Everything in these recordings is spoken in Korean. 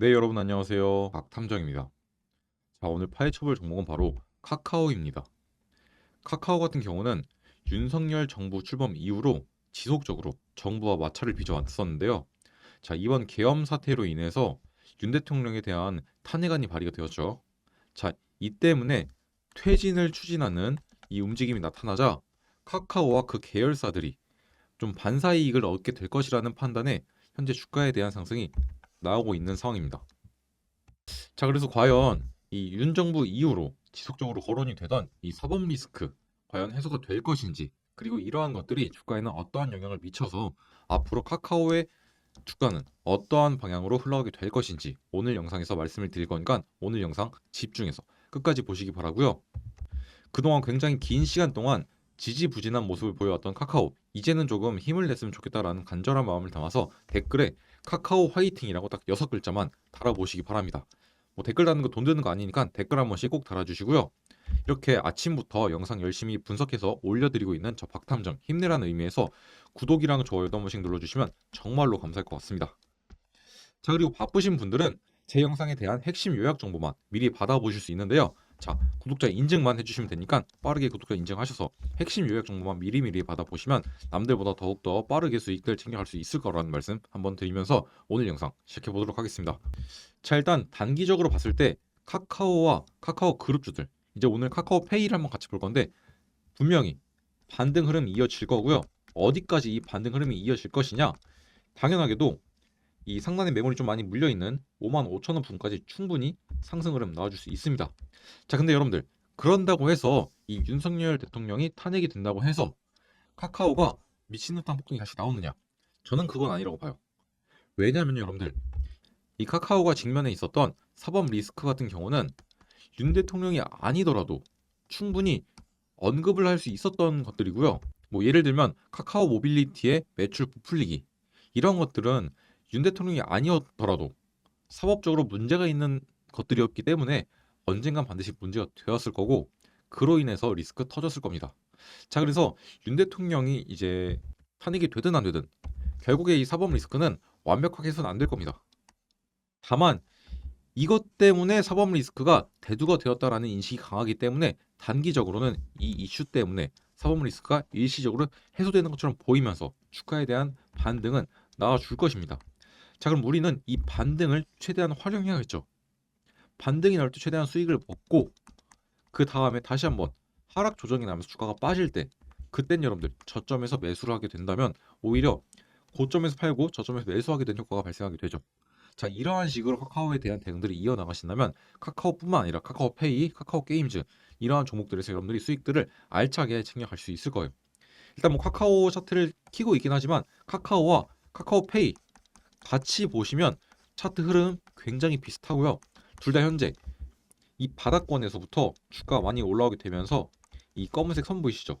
네, 여러분 안녕하세요. 박탐정입니다. 자, 오늘 파헤쳐볼 종목은 바로 카카오입니다. 카카오 같은 경우는 윤석열 정부 출범 이후로 지속적으로 정부와 마찰을 빚어왔었는데요. 자, 이번 계엄 사태로 인해서 윤 대통령에 대한 탄핵안이 발의가 되었죠. 자, 이 때문에 퇴진을 추진하는 이 움직임이 나타나자 카카오와 그 계열사들이 좀 반사 이익을 얻게 될 것이라는 판단에 현재 주가에 대한 상승이 나오고 있는 상황입니다. 자, 그래서 과연 이 윤 정부 이후로 지속적으로 거론이 되던 이 사법 리스크 과연 해소가 될 것인지 그리고 이러한 것들이 주가에는 어떠한 영향을 미쳐서 앞으로 카카오의 주가는 어떠한 방향으로 흘러가게 될 것인지 오늘 영상에서 말씀을 드릴 거니까 오늘 영상 집중해서 끝까지 보시기 바라고요. 그동안 굉장히 긴 시간 동안 지지부진한 모습을 보여왔던 카카오 이제는 조금 힘을 냈으면 좋겠다라는 간절한 마음을 담아서 댓글에 카카오 화이팅이라고 딱 여섯 글자만 달아보시기 바랍니다. 뭐 댓글 다는 거 돈 드는 거 아니니까 댓글 한 번씩 꼭 달아주시고요. 이렇게 아침부터 영상 열심히 분석해서 올려드리고 있는 저 박탐정 힘내라는 의미에서 구독이랑 좋아요도 한 번씩 눌러주시면 정말로 감사할 것 같습니다. 자 그리고 바쁘신 분들은 제 영상에 대한 핵심 요약 정보만 미리 받아보실 수 있는데요. 자 구독자 인증만 해주시면 되니까 빠르게 구독자 인증하셔서 핵심 요약 정보만 미리미리 받아보시면 남들보다 더욱더 빠르게 수익들 챙겨갈 수 있을 거라는 말씀 한번 드리면서 오늘 영상 시작해 보도록 하겠습니다. 자 일단 단기적으로 봤을 때 카카오와 카카오 그룹주들 이제 오늘 카카오 페이를 한번 같이 볼 건데 분명히 반등 흐름 이어질 거고요. 어디까지 이 반등 흐름이 이어질 것이냐? 당연하게도 이 상단에 매물이 좀 많이 물려 있는 5만 5천 원 부분까지 충분히 상승 흐름 나와줄 수 있습니다. 자, 근데 여러분들 그런다고 해서 이 윤석열 대통령이 탄핵이 된다고 해서 카카오가 미친 듯한 폭등이 다시 나오느냐? 저는 그건 아니라고 봐요. 왜냐하면 여러분들 이 카카오가 직면해 있었던 사법 리스크 같은 경우는 윤 대통령이 아니더라도 충분히 언급을 할 수 있었던 것들이고요. 뭐 예를 들면 카카오 모빌리티의 매출 부풀리기 이런 것들은 윤 대통령이 아니었더라도 사법적으로 문제가 있는 것들이었기 때문에 언젠간 반드시 문제가 되었을 거고 그로 인해서 리스크 터졌을 겁니다. 자 그래서 윤 대통령이 이제 탄핵이 되든 안 되든 결국에 이 사법 리스크는 완벽하게 해서는 안 될 겁니다. 다만 이것 때문에 사법 리스크가 대두가 되었다라는 인식이 강하기 때문에 단기적으로는 이 이슈 때문에 사법 리스크가 일시적으로 해소되는 것처럼 보이면서 주가에 대한 반등은 나와줄 것입니다. 자 그럼 우리는 이 반등을 최대한 활용해야겠죠. 반등이 나올 때 최대한 수익을 얻고 그 다음에 다시 한번 하락 조정이 나면서 주가가 빠질 때 그땐 여러분들 저점에서 매수를 하게 된다면 오히려 고점에서 팔고 저점에서 매수하게 된 효과가 발생하게 되죠. 자 이러한 식으로 카카오에 대한 대응들이 이어나가신다면 카카오뿐만 아니라 카카오페이, 카카오게임즈 이러한 종목들에서 여러분들이 수익들을 알차게 챙겨갈 수 있을 거예요. 일단 뭐 카카오 차트를 키고 있긴 하지만 카카오와 카카오페이 같이 보시면 차트 흐름 굉장히 비슷하고요. 둘 다 현재 이 바닥권에서부터 주가가 많이 올라오게 되면서 이 검은색 선 보이시죠?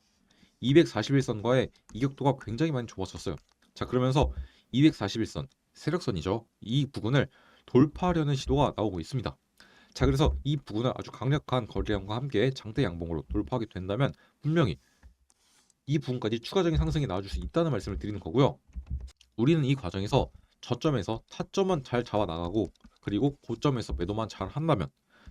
241선과의 이격도가 굉장히 많이 좁아졌어요. 자 그러면서 241선 세력선이죠. 이 부분을 돌파하려는 시도가 나오고 있습니다. 자 그래서 이 부분을 아주 강력한 거래량과 함께 장대 양봉으로 돌파하게 된다면 분명히 이 부분까지 추가적인 상승이 나와줄 수 있다는 말씀을 드리는 거고요. 우리는 이 과정에서 저점에서 타점만 잘 잡아 나가고 그리고 고점에서 매도만 잘 한다면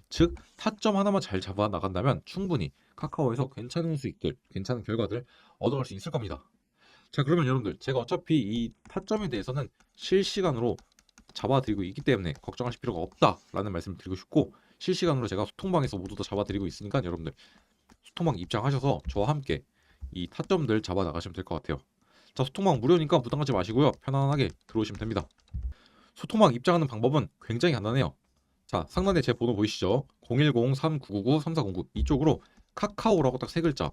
즉 타점 하나만 잘 잡아 나간다면 충분히 카카오에서 괜찮은 수익들, 괜찮은 결과들 얻어갈 수 있을 겁니다. 자 그러면 여러분들 제가 어차피 이 타점에 대해서는 실시간으로 잡아드리고 있기 때문에 걱정하실 필요가 없다라는 말씀을 드리고 싶고 실시간으로 제가 소통방에서 모두 다 잡아드리고 있으니까 여러분들 소통방 입장하셔서 저와 함께 이 타점들 잡아 나가시면 될 것 같아요. 자 소통방 무료니까 부담 갖지 마시고요 편안하게 들어오시면 됩니다. 소통방 입장하는 방법은 굉장히 간단해요. 자 상단에 제 번호 보이시죠? 010-3999-3409 이쪽으로 카카오라고 딱 세 글자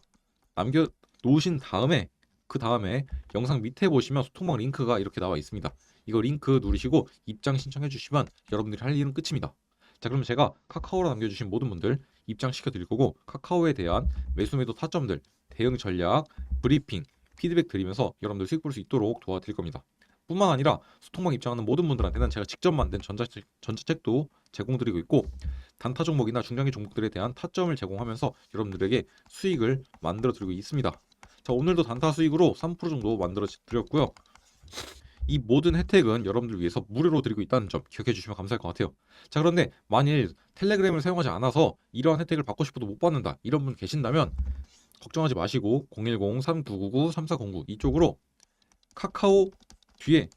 남겨 놓으신 다음에 그 다음에 영상 밑에 보시면 소통방 링크가 이렇게 나와 있습니다. 이거 링크 누르시고 입장 신청해 주시면 여러분들이 할 일은 끝입니다. 자 그러면 제가 카카오로 남겨주신 모든 분들 입장시켜 드릴 거고 카카오에 대한 매수 매도 타점들 대응 전략 브리핑 피드백 드리면서 여러분들 수익 볼 수 있도록 도와드릴 겁니다. 뿐만 아니라 소통방 입장하는 모든 분들한테는 제가 직접 만든 전자책, 전자책도 제공드리고 있고 단타 종목이나 중장기 종목들에 대한 타점을 제공하면서 여러분들에게 수익을 만들어 드리고 있습니다. 자 오늘도 단타 수익으로 3% 정도 만들어 드렸고요. 이 모든 혜택은 여러분들 위해서 무료로 드리고 있다는 점 기억해 주시면 감사할 것 같아요. 자 그런데 만일 텔레그램을 사용하지 않아서 이러한 혜택을 받고 싶어도 못 받는다 이런 분 계신다면 걱정하지 마시고 010-3999-3409 이쪽으로 카카오 뒤에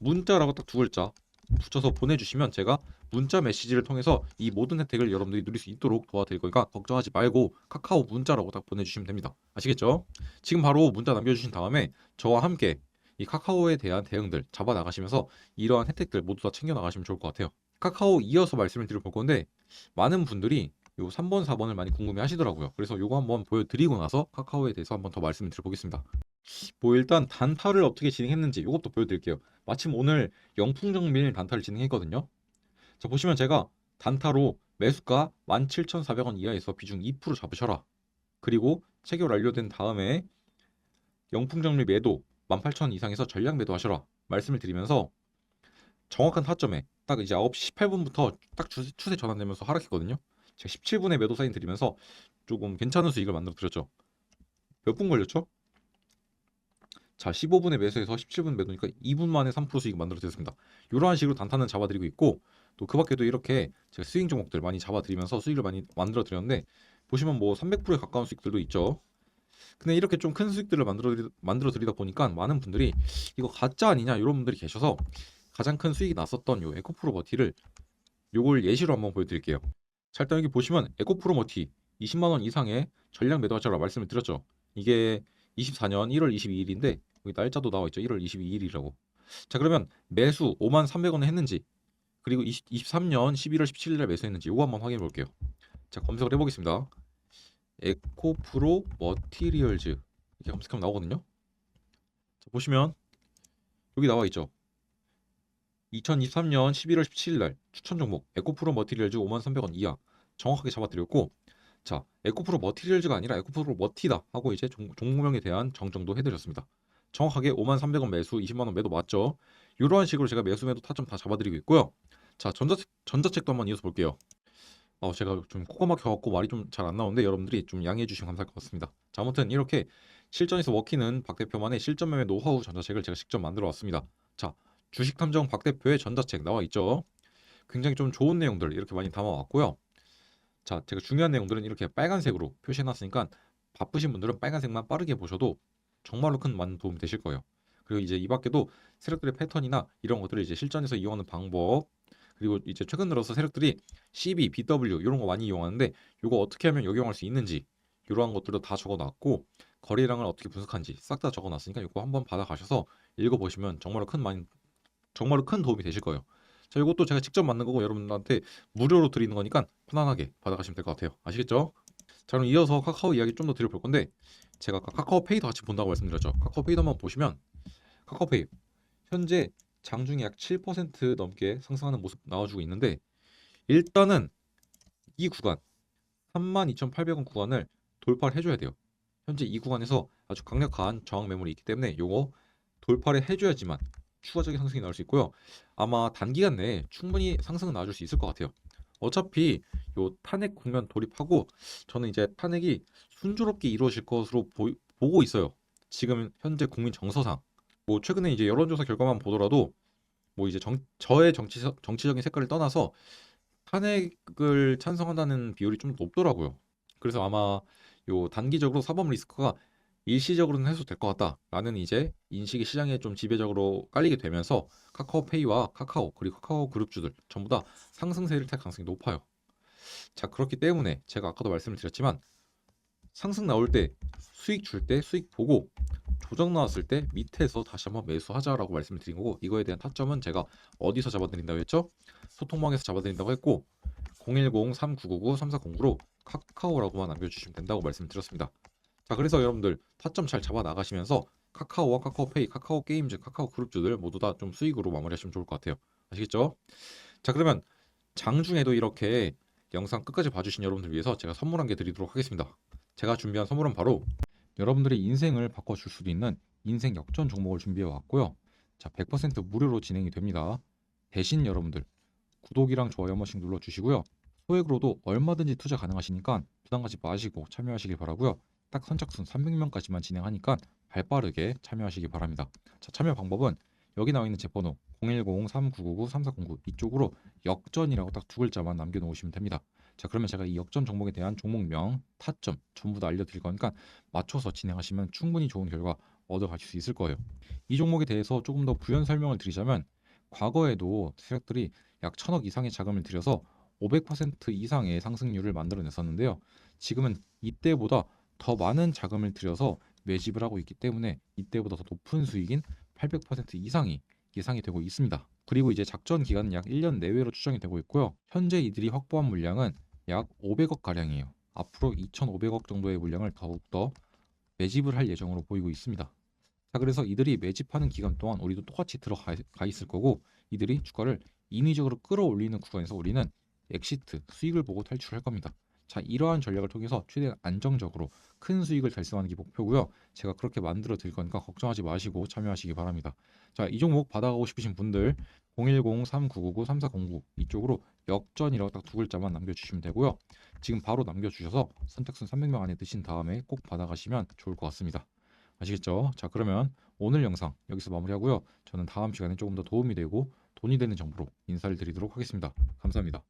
문자라고 딱 두 글자 붙여서 보내주시면 제가 문자 메시지를 통해서 이 모든 혜택을 여러분들이 누릴 수 있도록 도와드릴 거니까 걱정하지 말고 카카오 문자라고 딱 보내주시면 됩니다. 아시겠죠? 지금 바로 문자 남겨주신 다음에 저와 함께 이 카카오에 대한 대응들 잡아 나가시면서 이러한 혜택들 모두 다 챙겨 나가시면 좋을 것 같아요. 카카오 이어서 말씀을 드릴 건데 많은 분들이 요 3번, 4번을 많이 궁금해 하시더라고요. 그래서 요거 한번 보여드리고 나서 카카오에 대해서 한번 더 말씀을 드려보겠습니다. 뭐 일단 단타를 어떻게 진행했는지 이것도 보여드릴게요. 마침 오늘 영풍정밀 단타를 진행했거든요. 자 보시면 제가 단타로 매수가 17,400원 이하에서 비중 2% 잡으셔라. 그리고 체결 완료된 다음에 영풍정밀 매도 18,000원 이상에서 전량 매도하셔라. 말씀을 드리면서 정확한 타점에 딱 이제 9시 18분부터 딱 추세, 전환되면서 하락했거든요. 제가 17분에 매도 사인 드리면서 조금 괜찮은 수익을 만들어 드렸죠. 몇 분 걸렸죠? 자, 15분에 매수해서 17분 매도니까 2분 만에 3% 수익 만들어 드렸습니다. 이러한 식으로 단타는 잡아드리고 있고 또 그 밖에도 이렇게 제가 스윙 종목들 많이 잡아드리면서 수익을 많이 만들어 드렸는데 보시면 뭐 300%에 가까운 수익들도 있죠. 근데 이렇게 좀 큰 수익들을 만들어 드리, 만들어 드리다 보니까 많은 분들이 이거 가짜 아니냐 이런 분들이 계셔서 가장 큰 수익이 났었던 요 에코프로 버티를 요걸 예시로 한번 보여드릴게요. 자 일단 여기 보시면 에코프로 머티 20만 원 이상의 전량 매도하자라 말씀을 드렸죠. 이게 24년 1월 22일인데 여기 날짜도 나와 있죠. 1월 22일이라고. 자 그러면 매수 5만 300원에 했는지 그리고 20, 23년 11월 17일에 매수했는지 요거 한번 확인해 볼게요. 자 검색을 해보겠습니다. 에코프로 머티리얼즈 이렇게 검색하면 나오거든요. 자, 보시면 여기 나와 있죠. 2023년 11월 17일 날 추천 종목 에코프로 머티리얼즈 5만 300원 이하 정확하게 잡아드렸고 자 에코프로 머티리얼즈가 아니라 에코프로 머티다 하고 이제 종, 종목명에 대한 정정도 해드렸습니다. 정확하게 5만 300원 매수 20만 원 매도 맞죠? 이러한 식으로 제가 매수 매도 타점 다 잡아드리고 있고요. 자 전자책 전자책도 한번 이어서 볼게요. 어, 제가 좀 코가 막혀갖고 말이 좀 잘 안 나오는데 여러분들이 좀 양해해 주시면 감사할 것 같습니다. 자 아무튼 이렇게 실전에서 먹히는 박 대표만의 실전 매매 노하우 전자책을 제가 직접 만들어 왔습니다. 자 주식 탐정 박 대표의 전자책 나와 있죠. 굉장히 좀 좋은 내용들 이렇게 많이 담아왔고요. 자, 제가 중요한 내용들은 이렇게 빨간색으로 표시해놨으니까 바쁘신 분들은 빨간색만 빠르게 보셔도 정말로 큰 많은 도움이 되실 거예요. 그리고 이제 이 밖에도 세력들의 패턴이나 이런 것들을 이제 실전에서 이용하는 방법 그리고 이제 최근 들어서 세력들이 CB, BW 이런 거 많이 이용하는데 이거 어떻게 하면 역용할 수 있는지 이러한 것들도 다 적어놨고 거래량을 어떻게 분석하는지 싹 다 적어놨으니까 이거 한번 받아가셔서 읽어보시면 정말로 큰 많이 정말로 큰 도움이 되실 거예요. 자, 이것도 제가 직접 만든 거고 여러분들한테 무료로 드리는 거니까 편안하게 받아가시면 될 것 같아요. 아시겠죠? 자, 그럼 이어서 카카오 이야기 좀 더 드려볼 건데 제가 아까 카카오페이도 같이 본다고 말씀드렸죠. 카카오페이도 한번 보시면 카카오페이 현재 장중에 약 7% 넘게 상승하는 모습 나와주고 있는데 일단은 이 구간 32,800원 구간을 돌파를 해줘야 돼요. 현재 이 구간에서 아주 강력한 저항 매물이 있기 때문에 요거 돌파를 해줘야지만 추가적인 상승이 나올 수 있고요. 아마 단기간 내에 충분히 상승은 나와줄 수 있을 것 같아요. 어차피 요 탄핵 국면 돌입하고 저는 이제 탄핵이 순조롭게 이루어질 것으로 보, 보고 있어요. 지금 현재 국민 정서상 뭐 최근에 이제 여론조사 결과만 보더라도 뭐 이제 정, 저의 정치 정치적인 색깔을 떠나서 탄핵을 찬성한다는 비율이 좀 높더라고요. 그래서 아마 요 단기적으로 사법 리스크가 일시적으로는 해소될 것 같다라는 이제 인식이 시장에 좀 지배적으로 깔리게 되면서 카카오페이와 카카오 그리고 카카오 그룹주들 전부 다 상승세를 탈 가능성이 높아요. 자 그렇기 때문에 제가 아까도 말씀을 드렸지만 상승 나올 때 수익 줄 때 수익 보고 조정 나왔을 때 밑에서 다시 한번 매수하자라고 말씀을 드린 거고 이거에 대한 타점은 제가 어디서 잡아드린다고 했죠? 소통망에서 잡아드린다고 했고 010-3999-3409로 카카오라고만 남겨주시면 된다고 말씀드렸습니다. 자 그래서 여러분들 타점 잘 잡아 나가시면서 카카오와 카카오페이, 카카오 게임즈, 카카오 그룹주들 모두 다 좀 수익으로 마무리하시면 좋을 것 같아요. 아시겠죠? 자 그러면 장중에도 이렇게 영상 끝까지 봐주신 여러분들 위해서 제가 선물 한 개 드리도록 하겠습니다. 제가 준비한 선물은 바로 여러분들의 인생을 바꿔줄 수도 있는 인생 역전 종목을 준비해 왔고요. 자, 100% 무료로 진행이 됩니다. 대신 여러분들 구독이랑 좋아요 한 번씩 눌러주시고요. 소액으로도 얼마든지 투자 가능하시니까 부담 가지 마시고 참여하시길 바라고요. 딱 선착순 300명까지만 진행하니까 발빠르게 참여하시기 바랍니다. 자, 참여 방법은 여기 나와 있는 제 번호 010-3999-3409 이쪽으로 역전이라고 딱 두 글자만 남겨놓으시면 됩니다. 자 그러면 제가 이 역전 종목에 대한 종목명, 타점 전부 다 알려드릴 거니까 맞춰서 진행하시면 충분히 좋은 결과 얻어가실 수 있을 거예요. 이 종목에 대해서 조금 더 부연 설명을 드리자면 과거에도 세력들이 약 천억 이상의 자금을 들여서 500% 이상의 상승률을 만들어냈었는데요. 지금은 이때보다 더 많은 자금을 들여서 매집을 하고 있기 때문에 이때보다 더 높은 수익인 800% 이상이 예상이 되고 있습니다. 그리고 이제 작전 기간은 약 1년 내외로 추정이 되고 있고요. 현재 이들이 확보한 물량은 약 500억 가량이에요. 앞으로 2,500억 정도의 물량을 더욱더 매집을 할 예정으로 보이고 있습니다. 자, 그래서 이들이 매집하는 기간 동안 우리도 똑같이 들어가 가 있을 거고 이들이 주가를 인위적으로 끌어올리는 구간에서 우리는 엑시트 수익을 보고 탈출할 겁니다. 자, 이러한 전략을 통해서 최대한 안정적으로 큰 수익을 달성하는 게 목표고요. 제가 그렇게 만들어 드릴 거니까 걱정하지 마시고 참여하시기 바랍니다. 자, 이 종목 받아가고 싶으신 분들 010-3999-3409 이쪽으로 역전이라고 딱 두 글자만 남겨주시면 되고요. 지금 바로 남겨주셔서 선착순 300명 안에 드신 다음에 꼭 받아가시면 좋을 것 같습니다. 아시겠죠? 자, 그러면 오늘 영상 여기서 마무리하고요. 저는 다음 시간에 조금 더 도움이 되고 돈이 되는 정보로 인사를 드리도록 하겠습니다. 감사합니다.